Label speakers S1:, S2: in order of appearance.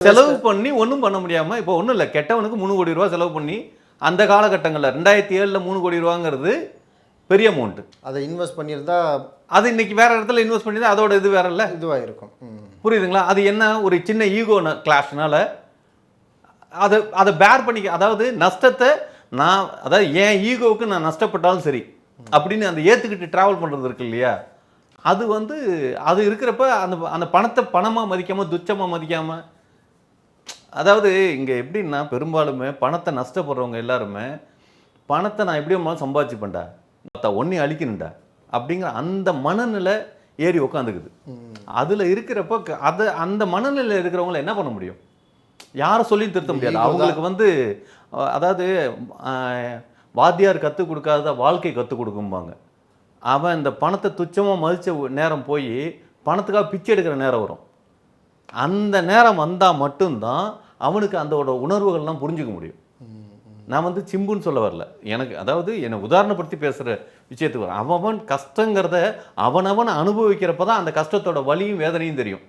S1: செலவு பண்ணி ஒன்றும் பண்ண முடியாம இப்போ ஒன்றும் இல்லை கெட்டவனுக்கு மூணு கோடி ரூபா செலவு பண்ணி அந்த காலகட்டங்களில் ரெண்டாயிரத்தி ஏழில் மூணு கோடி ரூபாங்கிறது பெரிய அமௌண்ட்டு
S2: அதை இன்வெஸ்ட் பண்ணியிருந்தா
S1: அது இன்னைக்கு வேற இடத்துல இன்வெஸ்ட் பண்ணி தான் அதோட இது வேற இல்ல.
S2: இதுவாக இருக்கும்.
S1: புரியுதுங்களா? அது என்ன ஒரு சின்ன ஈகோ கிளாஷ்னால அதை அதை பேர் பண்ணிக்க அதாவது நஷ்டத்தை நான் அதாவது என் ஈகோவுக்கு நான் நஷ்டப்பட்டாலும் சரி அப்படின்னு அந்த ஏற்றுக்கிட்டு ட்ராவல் பண்ணுறது இருக்கு இல்லையா? அது வந்து அது இருக்கிறப்ப அந்த அந்த பணத்தை பணமாக மதிக்காமல் துச்சமாக மதிக்காமல் அதாவது இங்கே எப்படின்னா பெரும்பாலுமே பணத்தை நஷ்டப்படுறவங்க எல்லாருமே பணத்தை நான் எப்படி வேணாலும் சம்பாதிச்சுப்பேன்டா மற்ற ஒன்றி அழிக்கணும்டா அப்படிங்கிற அந்த மனநிலை ஏறி உக்காந்துக்குது. அதில் இருக்கிறப்ப அது அந்த மனநிலையில் இருக்கிறவங்கள என்ன பண்ண முடியும்? யாரை சொல்லியும் திருத்த முடியாது. அவங்களுக்கு வந்து அதாவது வாத்தியார் கற்றுக் கொடுக்காத வாழ்க்கை கற்றுக் கொடுக்கும்பாங்க. அவன் இந்த பணத்தை துச்சமாக மதித்த நேரம் போய் பணத்துக்காக பிச்சை எடுக்கிற நேரம் வரும். அந்த நேரம் வந்தால் மட்டும்தான் அவனுக்கு அதோட உணர்வுகள்லாம் புரிஞ்சுக்க முடியும். நான் வந்து சிம்புன்னு சொல்ல வரல. எனக்கு அதாவது என்னை உதாரணப்படுத்தி பேசுகிற விஷயத்துக்கு அவன் அவன் கஷ்டங்கிறத அவனவன் அனுபவிக்கிறப்ப தான் அந்த கஷ்டத்தோட வலியும் வேதனையும் தெரியும்.